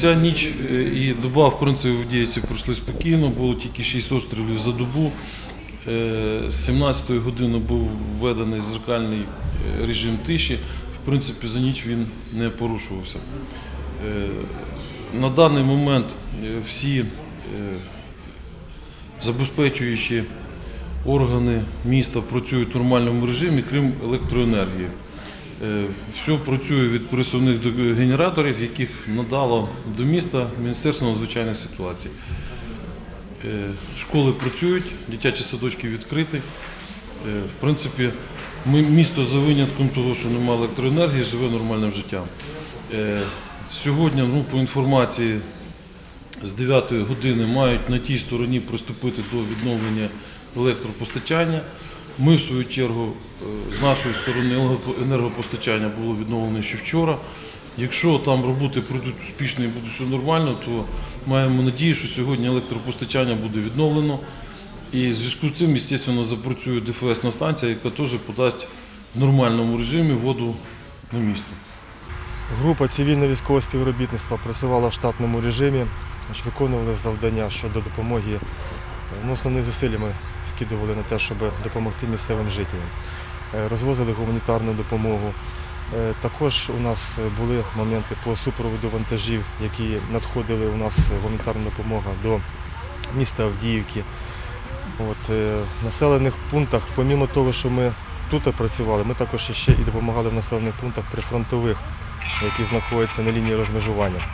ця ніч е, і доба, в в Авдіївці пройшли спокійно, було тільки 6 обстрілів за добу. Е, З 17 години був введений зеркальний е, режим тиші. В принципі, за ніч він не порушувався. На даний момент всі забезпечуючі органи міста працюють в нормальному режимі, крім електроенергії. Е, Все працює від пересувних генераторів, яких надало до міста Міністерство надзвичайних ситуацій. Е, Школи працюють, дитячі садочки відкриті. Е, В принципі, ми, місто за винятком того, що немає електроенергії, живе нормальним життям. Сьогодні, ну, по інформації, з 9 години мають на тій стороні приступити до відновлення електропостачання. Ми, в свою чергу, е, з нашої сторони енергопостачання було відновлене ще вчора. Якщо там роботи пройдуть успішно і буде все нормально, то маємо надію, що сьогодні електропостачання буде відновлено. І в зв'язку з цим, звісно, запрацює ДФСна станція, яка теж подасть в нормальному режимі воду на місто. Група цивільно-військового співробітництва працювала в штатному режимі, виконували завдання щодо допомоги. Е, Ну, основні зусилля ми скидували на те, щоб допомогти місцевим жителям. Е, Розвозили гуманітарну допомогу. Е, Також у нас були моменти по супроводу вантажів, які надходили у нас гуманітарна допомога до міста Авдіївки. От, в населених пунктах, помімо того, що ми тут працювали, ми також ще і допомагали в населених пунктах прифронтових які знаходяться на лінії розмежування.